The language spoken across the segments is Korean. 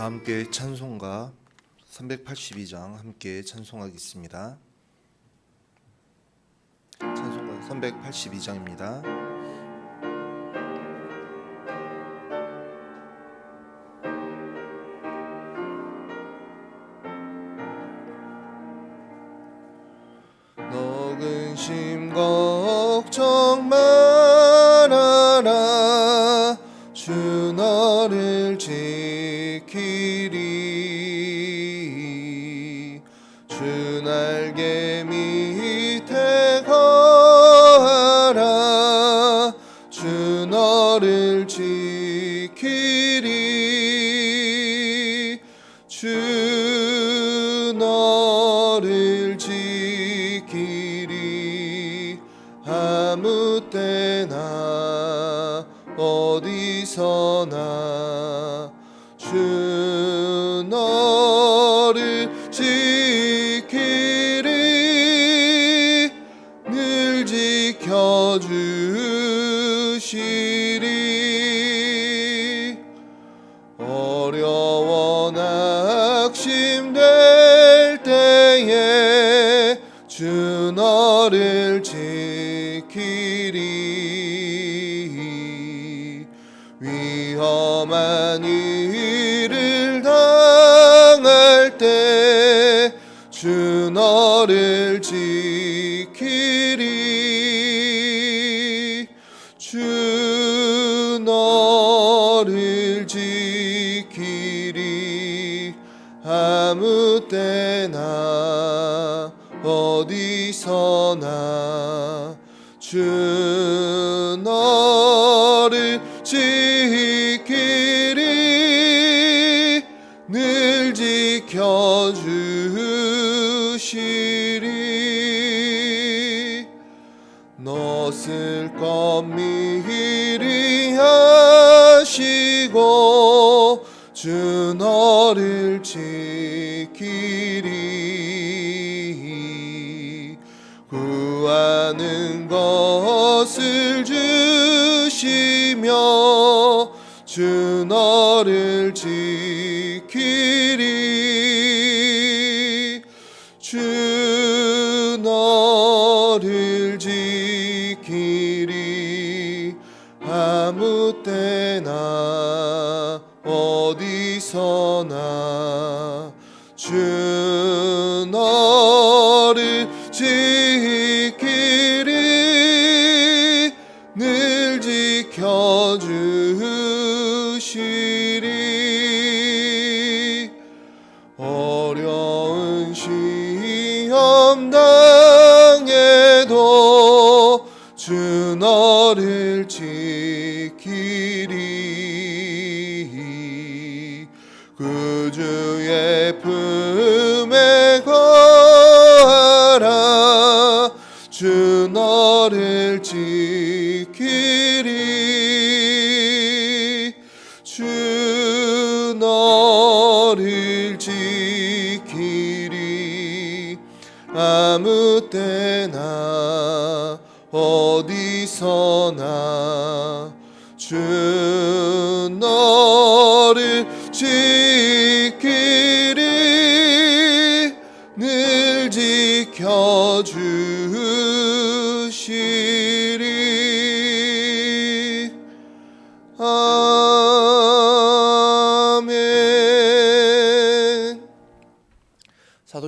다 함께 찬송가 382장 함께 찬송하겠습니다. 찬송가 382장입니다. 주 너를 지키리 위험한 일을 당할 때 주 너를 지 어디서나 주 너를 지키리 늘 지켜주시리. 너쓸 것 미리 하시고 주 너를 지 너를 지 어려운 시험 당해도 주 너를 지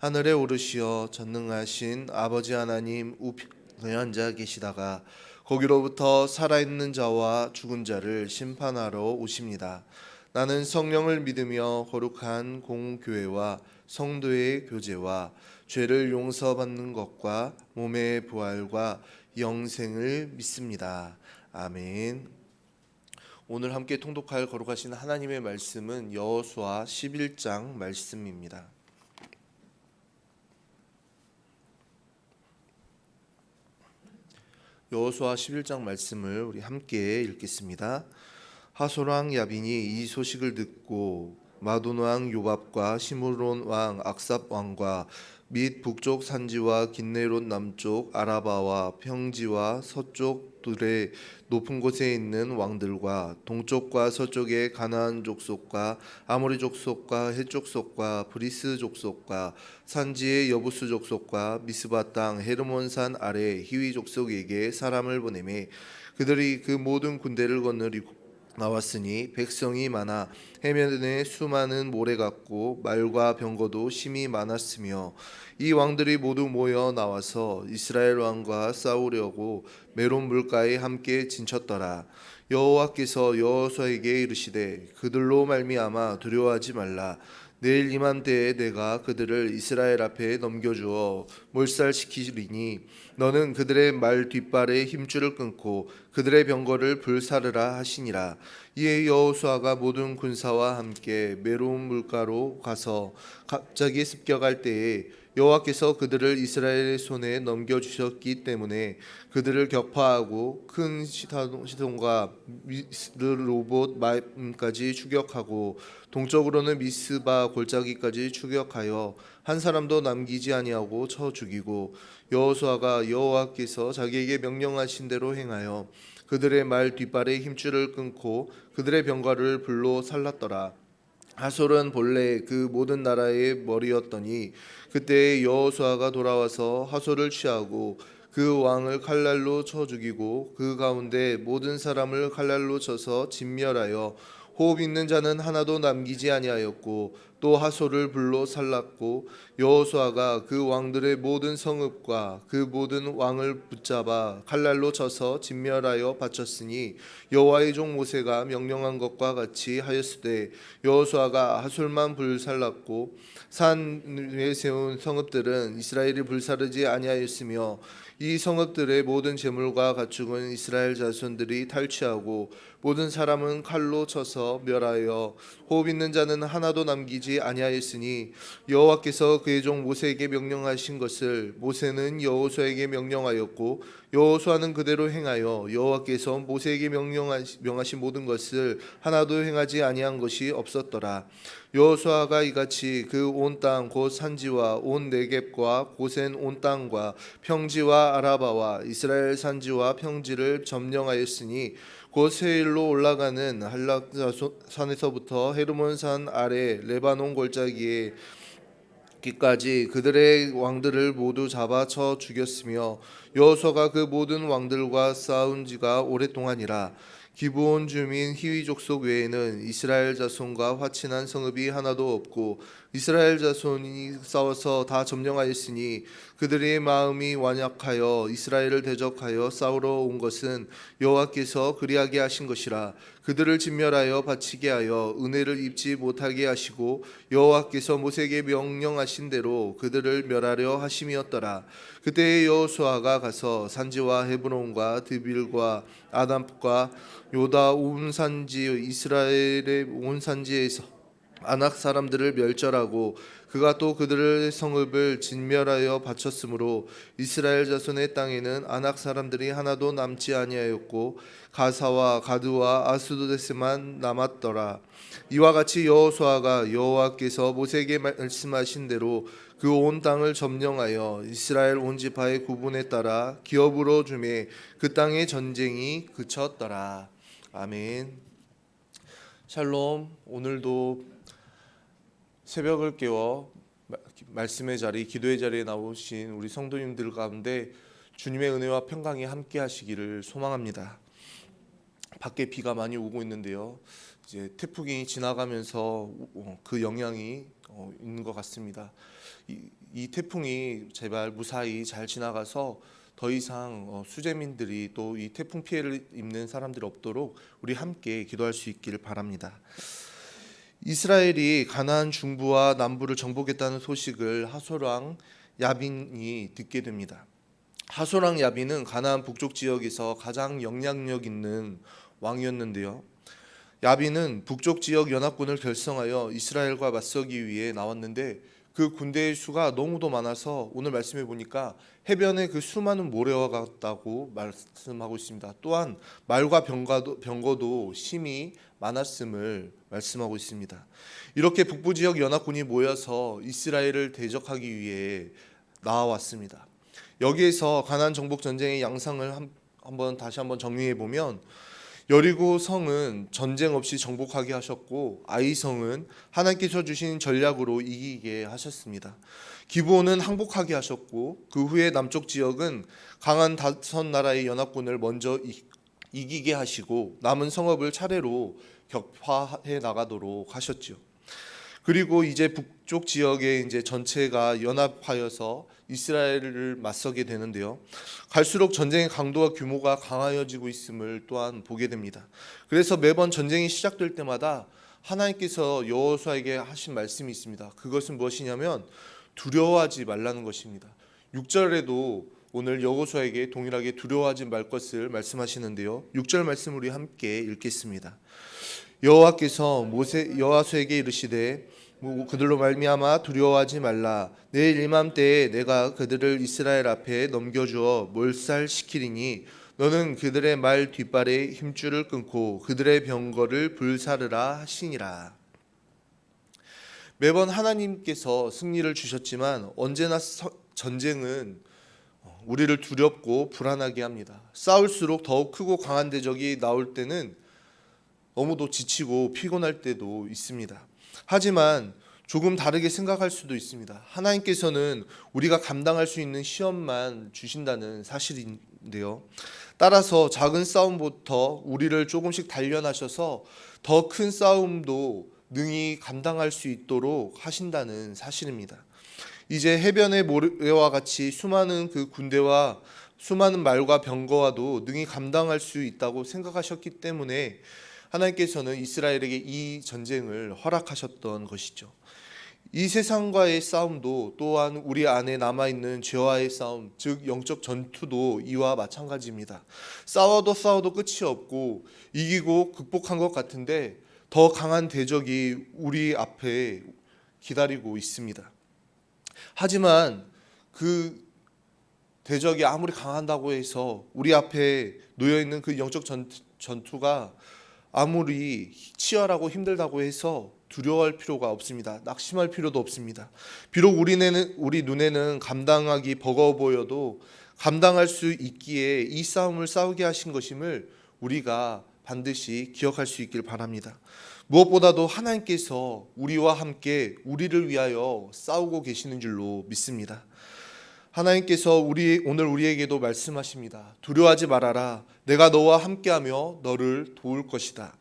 하늘에 오르시어 전능하신 아버지 하나님 우편에 앉아 계시다가 거기로부터 살아있는 자와 죽은 자를 심판하러 오십니다. 나는 성령을 믿으며 거룩한 공교회와 성도의 교제와 죄를 용서받는 것과 몸의 부활과 영생을 믿습니다. 아멘. 오늘 함께 통독할 거룩하신 하나님의 말씀은 여호수아 11장 말씀입니다. 여호수아 11장 말씀을 우리 함께 읽겠습니다. 하소랑 야빈이 이 소식을 듣고 마돈 왕 요밥과 시므론 왕 악삽 왕과 및 북쪽 산지와 긴네롯 남쪽 아라바와 평지와 서쪽들의 높은 곳에 있는 왕들과 동쪽과 서쪽의 가나안 족속과 아모리 족속과 헷 족속과 브리스 족속과 산지의 여부스 족속과 미스바 땅 헤르몬산 아래 히위 족속에게 사람을 보내매 그들이 그 모든 군대를 거느리고 나왔으니 백성이 많아 해면에 수많은 모래 같고 말과 병거도 심히 많았으며 이 왕들이 모두 모여 나와서 이스라엘 왕과 싸우려고 메론 물가에 함께 진쳤더라. 여호와께서 여호수아에게 이르시되 그들로 말미암아 두려워하지 말라 내일 이맘때에 내가 그들을 이스라엘 앞에 넘겨주어 몰살시키리니 너는 그들의 말 뒷발에 힘줄을 끊고 그들의 병거를 불사르라 하시니라. 이에 여호수아가 모든 군사와 함께 메로운 물가로 가서 갑자기 습격할 때에 여호와께서 그들을 이스라엘의 손에 넘겨 주셨기 때문에 그들을 격파하고 큰 시돈과 미스르로봇 마임까지 추격하고 동쪽으로는 미스바 골짜기까지 추격하여 한 사람도 남기지 아니하고 쳐 죽이고 여호수아가 여호와께서 자기에게 명령하신 대로 행하여 그들의 말 뒷발에 힘줄을 끊고 그들의 병거를 불로 살랐더라. 하솔은 본래 그 모든 나라의 머리였더니 그때 여호수아가 돌아와서 하솔을 취하고 그 왕을 칼날로 쳐 죽이고 그 가운데 모든 사람을 칼날로 쳐서 진멸하여 호흡 있는 자는 하나도 남기지 아니하였고 또 하솔을 불로 살랐고 여호수아가 그 왕들의 모든 성읍과 그 모든 왕을 붙잡아 칼날로 쳐서 진멸하여 바쳤으니 여호와의 종 모세가 명령한 것과 같이 하였으되 여호수아가 하솔만 불살랐고 산 위에 세운 성읍들은 이스라엘이 불사르지 아니하였으며 이 성읍들의 모든 재물과 가축은 이스라엘 자손들이 탈취하고 모든 사람은 칼로 쳐서 멸하여 호흡 있는 자는 하나도 남기지 아니하였으니 여호와께서 그의 종 모세에게 명령하신 것을 모세는 여호수아에게 명령하였고 여호수아는 그대로 행하여 여호와께서 모세에게 명령하신 모든 것을 하나도 행하지 아니한 것이 없었더라. 여호수아가 이같이 그 온 땅 곧 산지와 온 네겝과 고센 온 땅과 평지와 아라바와 이스라엘 산지와 평지를 점령하였으니 곧 세일로 올라가는 한락산에서부터 헤르몬산 아래 레바논 골짜기에 기까지 그들의 왕들을 모두 잡아쳐 죽였으며 여호수아가 그 모든 왕들과 싸운 지가 오랫동안이라 기브온 주민 히위 족속 외에는 이스라엘 자손과 화친한 성읍이 하나도 없고 이스라엘 자손이 싸워서 다 점령하였으니 그들의 마음이 완약하여 이스라엘을 대적하여 싸우러 온 것은 여호와께서 그리하게 하신 것이라 그들을 진멸하여 바치게 하여 은혜를 입지 못하게 하시고 여호와께서 모세에게 명령하신 대로 그들을 멸하려 하심이었더라. 그때 여호수아가 가서 산지와 헤브론과 드빌과 아담과 요다 온 산지 이스라엘의 온 산지에서 아낙 사람들을 멸절하고 그가 또 그들의 성읍을 진멸하여 바쳤으므로 이스라엘 자손의 땅에는 아낙 사람들이 하나도 남지 아니하였고 가사와 가드와 아스도데스만 남았더라. 이와 같이 여호수아가 여호와께서 모세에게 말씀하신 대로 그 온 땅을 점령하여 이스라엘 온 지파의 구분에 따라 기업으로 주매 그 땅의 전쟁이 그쳤더라. 아멘. 샬롬. 오늘도 새벽을 깨워 마- 말씀의 자리, 기도의 자리에 나오신 우리 성도님들 가운데 주님의 은혜와 평강이 함께 하시기를 소망합니다. 밖에 비가 많이 오고 있는데요. 이제 태풍이 지나가면서 어, 그 영향이 어, 있는 것 같습니다. 이, 이 태풍이 제발 무사히 잘 지나가서 더 이상 어, 수재민들이 또 이 태풍 피해를 입는 사람들이 없도록 우리 함께 기도할 수 있기를 바랍니다. 이스라엘이 가나안 중부와 남부를 정복했다는 소식을 하솔왕 야빈이 듣게 됩니다. 하솔왕 야빈은 가나안 북쪽 지역에서 가장 영향력 있는 왕이었는데요. 야빈은 북쪽 지역 연합군을 결성하여 이스라엘과 맞서기 위해 나왔는데 그 군대의 수가 너무도 많아서 오늘 말씀해 보니까 해변에 그 수많은 모래와 같다고 말씀하고 있습니다. 또한 말과 병과도, 병거도 심히 많았음을 말씀하고 있습니다. 이렇게 북부 지역 연합군이 모여서 이스라엘을 대적하기 위해 나와왔습니다. 여기에서 가나안 정복 전쟁의 양상을 한, 한번 다시 한번 정리해 보면 여리고 성은 전쟁 없이 정복하게 하셨고 아이 성은 하나님께서 주신 전략으로 이기게 하셨습니다. 기브온은 항복하게 하셨고 그 후에 남쪽 지역은 강한 다섯 나라의 연합군을 먼저 이, 이기게 하시고 남은 성읍을 차례로 격파해 나가도록 하셨지요. 그리고 이제 북쪽 지역에 이제 전체가 연합하여서 이스라엘을 맞서게 되는데요. 갈수록 전쟁의 강도와 규모가 강하여지고 있음을 또한 보게 됩니다. 그래서 매번 전쟁이 시작될 때마다 하나님께서 여호수아에게 하신 말씀이 있습니다. 그것은 무엇이냐면 두려워하지 말라는 것입니다. 6절에도 오늘 여호수아에게 동일하게 두려워하지 말 것을 말씀하시는데요. 6절 말씀 우리 함께 읽겠습니다. 여호와께서 모세 여호수에게 이르시되 뭐 그들로 말미암아 두려워하지 말라 내일 이맘때에 내가 그들을 이스라엘 앞에 넘겨주어 몰살시키리니 너는 그들의 말 뒷발에 힘줄을 끊고 그들의 병거를 불사르라 하시니라 매번 하나님께서 승리를 주셨지만 언제나 서- 전쟁은 우리를 두렵고 불안하게 합니다. 싸울수록 더욱 크고 강한 대적이 나올 때는 너무도 지치고 피곤할 때도 있습니다. 하지만 조금 다르게 생각할 수도 있습니다. 하나님께서는 우리가 감당할 수 있는 시험만 주신다는 사실인데요. 따라서 작은 싸움부터 우리를 조금씩 단련하셔서 더 큰 싸움도 능히 감당할 수 있도록 하신다는 사실입니다. 이제 해변의 모래와 같이 수많은 그 군대와 수많은 말과 병거와도 능히 감당할 수 있다고 생각하셨기 때문에 하나님께서는 이스라엘에게 이 전쟁을 허락하셨던 것이죠. 이 세상과의 싸움도 또한 우리 안에 남아 있는 죄와의 싸움, 즉 영적 전투도 이와 마찬가지입니다. 싸워도 싸워도 끝이 없고 이기고 극복한 것 같은데 더 강한 대적이 우리 앞에 기다리고 있습니다. 하지만 그 대적이 아무리 강한다고 해서 우리 앞에 놓여 있는 그 영적 전, 전투가 아무리 치열하고 힘들다고 해서 두려워할 필요가 없습니다. 낙심할 필요도 없습니다. 비록 우리는 우리 눈에는 감당하기 버거워 보여도 감당할 수 있기에 이 싸움을 싸우게 하신 것임을 우리가 반드시 기억할 수 있길 바랍니다. 무엇보다도 하나님께서 우리와 함께 우리를 위하여 싸우고 계시는 줄로 믿습니다. 하나님께서 우리 오늘 우리에게도 말씀하십니다. 두려워하지 말아라. 내가 너와 함께하며 너를 도울 것이다.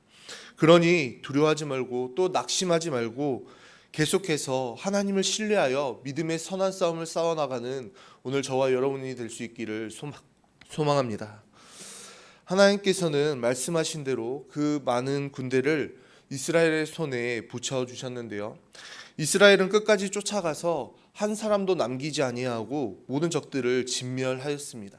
그러니 두려워하지 말고 또 낙심하지 말고 계속해서 하나님을 신뢰하여 믿음의 선한 싸움을 싸워 나가는 오늘 저와 여러분이 될 수 있기를 소망, 소망합니다. 하나님께서는 말씀하신 대로 그 많은 군대를 이스라엘의 손에 붙여 주셨는데요. 이스라엘은 끝까지 쫓아가서 한 사람도 남기지 아니하고 모든 적들을 진멸하였습니다.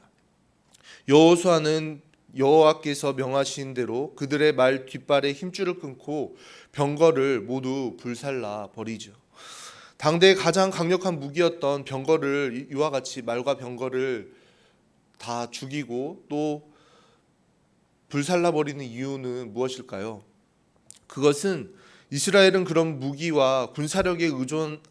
여호수아는 여호와께서 명하신 대로 그들의 말 뒷발에 힘줄을 끊고 병거를 모두 불살라 버리죠. 당대 가장 강력한 무기였던 병거를 이와 같이 말과 병거를 다 죽이고 또 불살라 버리는 이유는 무엇일까요? 그것은 이스라엘은 그런 무기와 군사력에 의존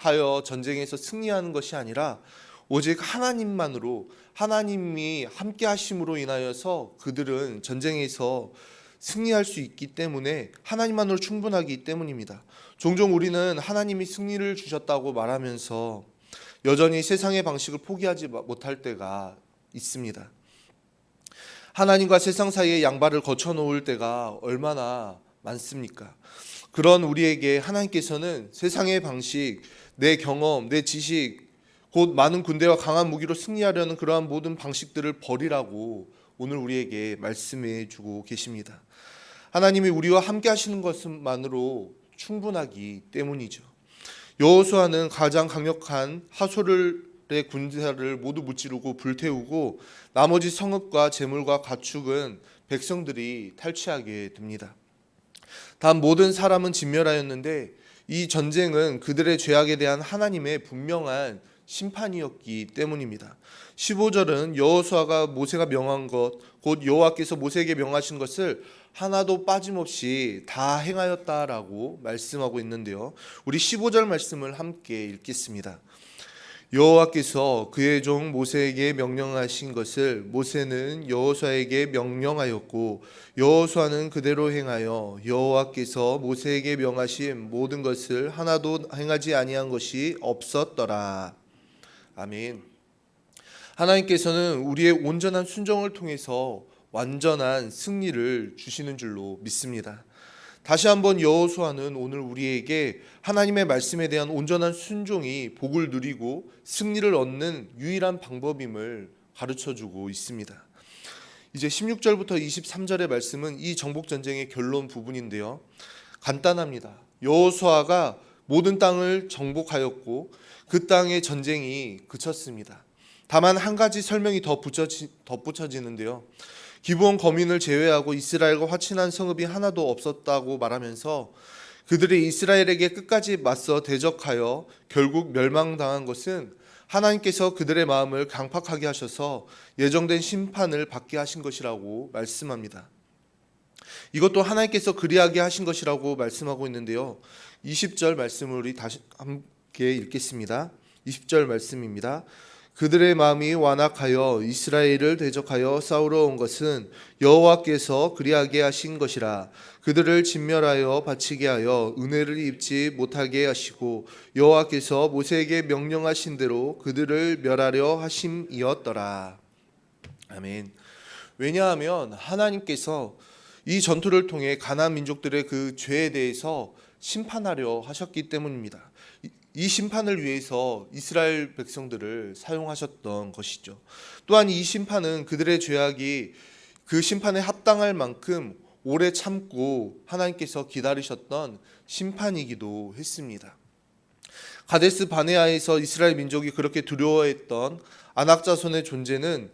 하여 전쟁에서 승리하는 것이 아니라 오직 하나님만으로 하나님이 함께 하심으로 인하여서 그들은 전쟁에서 승리할 수 있기 때문에 하나님만으로 충분하기 때문입니다. 종종 우리는 하나님이 승리를 주셨다고 말하면서 여전히 세상의 방식을 포기하지 못할 때가 있습니다. 하나님과 세상 사이의 양발을 거쳐 놓을 때가 얼마나 많습니까? 그런 우리에게 하나님께서는 세상의 방식, 내 경험, 내 지식, 곧 많은 군대와 강한 무기로 승리하려는 그러한 모든 방식들을 버리라고 오늘 우리에게 말씀해 주고 계십니다. 하나님이 우리와 함께 하시는 것만으로 충분하기 때문이죠. 여호수아는 가장 강력한 하소를의 군대를 모두 무찌르고 불태우고 나머지 성읍과 재물과 가축은 백성들이 탈취하게 됩니다. 단 모든 사람은 진멸하였는데 이 전쟁은 그들의 죄악에 대한 하나님의 분명한 심판이었기 때문입니다. 15절은 여호수아가 모세가 명한 것, 곧 여호와께서 모세에게 명하신 것을 하나도 빠짐없이 다 행하였다라고 말씀하고 있는데요. 우리 15절 말씀을 함께 읽겠습니다. 여호와께서 그의 종 모세에게 명령하신 것을 모세는 여호수아에게 명령하였고 여호수아는 그대로 행하여 여호와께서 모세에게 명하신 모든 것을 하나도 행하지 아니한 것이 없었더라. 아멘. 하나님께서는 우리의 온전한 순종을 통해서 완전한 승리를 주시는 줄로 믿습니다. 다시 한번 여호수아는 오늘 우리에게 하나님의 말씀에 대한 온전한 순종이 복을 누리고 승리를 얻는 유일한 방법임을 가르쳐 주고 있습니다. 이제 16절부터 23절의 말씀은 이 정복 전쟁의 결론 부분인데요. 간단합니다. 여호수아가 모든 땅을 정복하였고 그 땅의 전쟁이 그쳤습니다. 다만 한 가지 설명이 더 붙여지, 덧붙여지는데요. 기브온 거민을 제외하고 이스라엘과 화친한 성읍이 하나도 없었다고 말하면서 그들이 이스라엘에게 끝까지 맞서 대적하여 결국 멸망당한 것은 하나님께서 그들의 마음을 강팍하게 하셔서 예정된 심판을 받게 하신 것이라고 말씀합니다. 이것도 하나님께서 그리하게 하신 것이라고 말씀하고 있는데요. 20절 말씀을 우리 다시 함께 읽겠습니다. 20절 말씀입니다. 그들의 마음이 완악하여 이스라엘을 대적하여 싸우러 온 것은 여호와께서 그리하게 하신 것이라. 그들을 진멸하여 바치게 하여 은혜를 입지 못하게 하시고 여호와께서 모세에게 명령하신 대로 그들을 멸하려 하심이었더라. 아멘. 왜냐하면 하나님께서 이 전투를 통해 가나안 민족들의 그 죄에 대해서 심판하려 하셨기 때문입니다. 이 심판을 위해서 이스라엘 백성들을 사용하셨던 것이죠. 또한 이 심판은 그들의 죄악이 그 심판에 합당할 만큼 오래 참고 하나님께서 기다리셨던 심판이기도 했습니다. 가데스 바네아에서 이스라엘 민족이 그렇게 두려워했던 안악자손의 존재는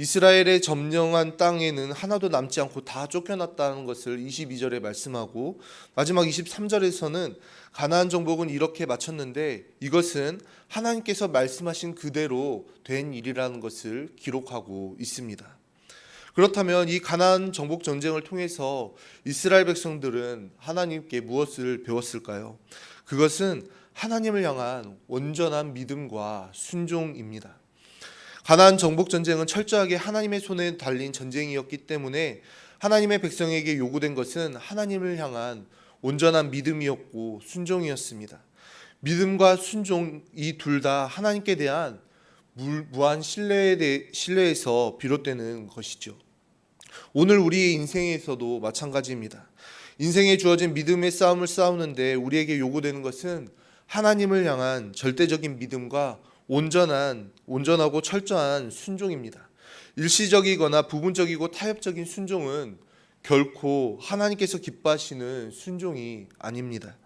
이스라엘의 점령한 땅에는 하나도 남지 않고 다 쫓겨났다는 것을 22절에 말씀하고 마지막 23절에서는 가나안 정복은 이렇게 마쳤는데 이것은 하나님께서 말씀하신 그대로 된 일이라는 것을 기록하고 있습니다. 그렇다면 이 가나안 정복 전쟁을 통해서 이스라엘 백성들은 하나님께 무엇을 배웠을까요? 그것은 하나님을 향한 온전한 믿음과 순종입니다. 가나안 정복 전쟁은 철저하게 하나님의 손에 달린 전쟁이었기 때문에 하나님의 백성에게 요구된 것은 하나님을 향한 온전한 믿음이었고 순종이었습니다. 믿음과 순종 이 둘 다 하나님께 대한 무한 신뢰에 대해, 신뢰에서 비롯되는 것이죠. 오늘 우리의 인생에서도 마찬가지입니다. 인생에 주어진 믿음의 싸움을 싸우는데 우리에게 요구되는 것은 하나님을 향한 절대적인 믿음과 온전한 온전하고 철저한 순종입니다. 일시적이거나 부분적이고 타협적인 순종은 결코 하나님께서 기뻐하시는 순종이 아닙니다.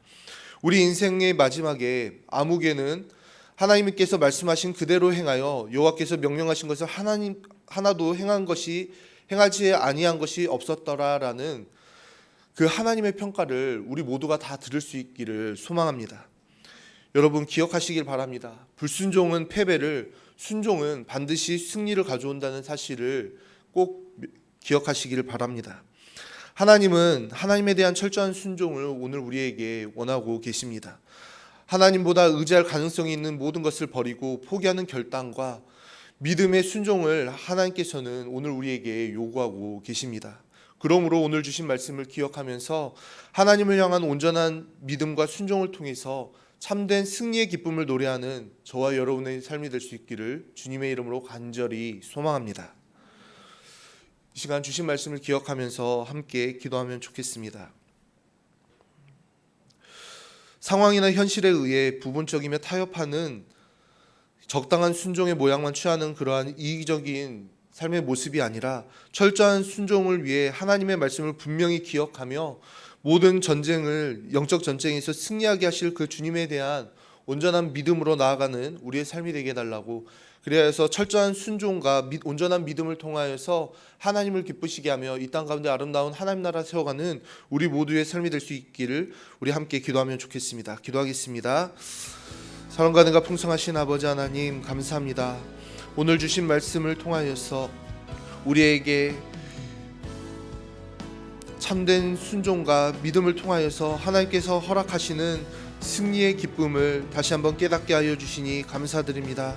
우리 인생의 마지막에 암흑에는 하나님께서 말씀하신 그대로 행하여 여호와께서 명령하신 것을 하나님 하나도 행한 것이 행하지 아니한 것이 없었더라라는 그 하나님의 평가를 우리 모두가 다 들을 수 있기를 소망합니다. 여러분 기억하시길 바랍니다. 불순종은 패배를, 순종은 반드시 승리를 가져온다는 사실을 꼭 기억하시기를 바랍니다. 하나님은 하나님에 대한 철저한 순종을 오늘 우리에게 원하고 계십니다. 하나님보다 의지할 가능성이 있는 모든 것을 버리고 포기하는 결단과 믿음의 순종을 하나님께서는 오늘 우리에게 요구하고 계십니다. 그러므로 오늘 주신 말씀을 기억하면서 하나님을 향한 온전한 믿음과 순종을 통해서 참된 승리의 기쁨을 노래하는 저와 여러분의 삶이 될 수 있기를 주님의 이름으로 간절히 소망합니다. 이 시간 주신 말씀을 기억하면서 함께 기도하면 좋겠습니다. 상황이나 현실에 의해 부분적이며 타협하는 적당한 순종의 모양만 취하는 그러한 이기적인 삶의 모습이 아니라 철저한 순종을 위해 하나님의 말씀을 분명히 기억하며 모든 전쟁을 영적 전쟁에서 승리하게 하실 그 주님에 대한 온전한 믿음으로 나아가는 우리의 삶이 되게 해달라고 그래서 철저한 순종과 미- 온전한 믿음을 통하여서 하나님을 기쁘시게 하며 이 땅 가운데 아름다운 하나님 나라 세워가는 우리 모두의 삶이 될 수 있기를 우리 함께 기도하면 좋겠습니다. 기도하겠습니다. 사랑과 은혜가 풍성하신 아버지 하나님 감사합니다. 오늘 주신 말씀을 통하여서 우리에게 참된 순종과 믿음을 통하여서 하나님께서 허락하시는 승리의 기쁨을 다시 한번 깨닫게 하여 주시니 감사드립니다.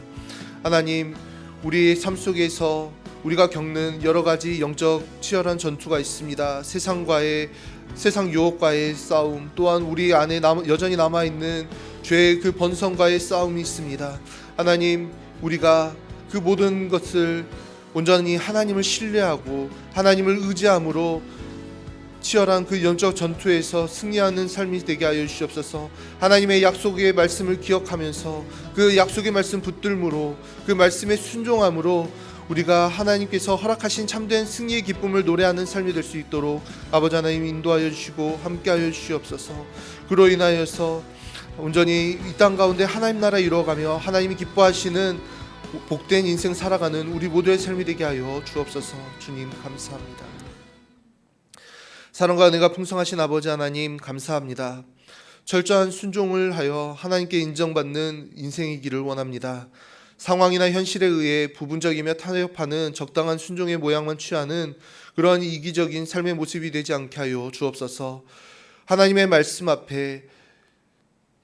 하나님, 우리의 삶 속에서 우리가 겪는 여러 가지 영적 치열한 전투가 있습니다. 세상과의 세상 유혹과의 싸움, 또한 우리 안에 남, 여전히 남아 있는 죄의 그 번성과의 싸움이 있습니다. 하나님, 우리가 그 모든 것을 온전히 하나님을 신뢰하고 하나님을 의지함으로 치열한 그 영적 전투에서 승리하는 삶이 되게 하여 주시옵소서. 하나님의 약속의 말씀을 기억하면서 그 약속의 말씀 붙들므로 그 말씀에 순종함으로 우리가 하나님께서 허락하신 참된 승리의 기쁨을 노래하는 삶이 될 수 있도록 아버지 하나님 인도하여 주시고 함께하여 주시옵소서. 그로 인하여서 온전히 이 땅 가운데 하나님 나라 이루어가며 하나님이 기뻐하시는 복된 인생 살아가는 우리 모두의 삶이 되게 하여 주옵소서. 주님 감사합니다. 사랑과 은혜가 풍성하신 아버지 하나님 감사합니다. 철저한 순종을 하여 하나님께 인정받는 인생이기를 원합니다. 상황이나 현실에 의해 부분적이며 타협하는 적당한 순종의 모양만 취하는 그런 이기적인 삶의 모습이 되지 않게 하여 주옵소서. 하나님의 말씀 앞에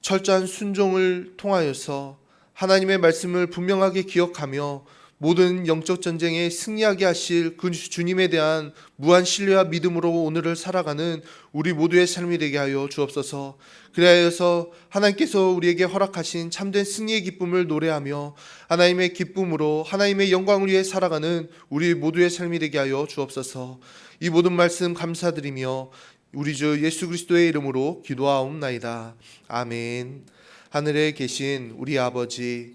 철저한 순종을 통하여서 하나님의 말씀을 분명하게 기억하며 모든 영적 전쟁에 승리하게 하실 그 주님에 대한 무한 신뢰와 믿음으로 오늘을 살아가는 우리 모두의 삶이 되게 하여 주옵소서. 그리하여서 하나님께서 우리에게 허락하신 참된 승리의 기쁨을 노래하며 하나님의 기쁨으로 하나님의 영광을 위해 살아가는 우리 모두의 삶이 되게 하여 주옵소서. 이 모든 말씀 감사드리며 우리 주 예수 그리스도의 이름으로 기도하옵나이다. 아멘. 하늘에 계신 우리 아버지,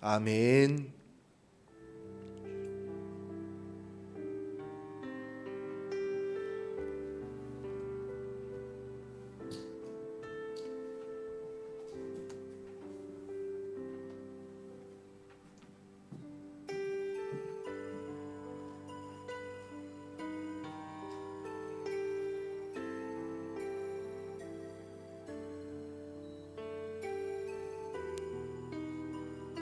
아멘.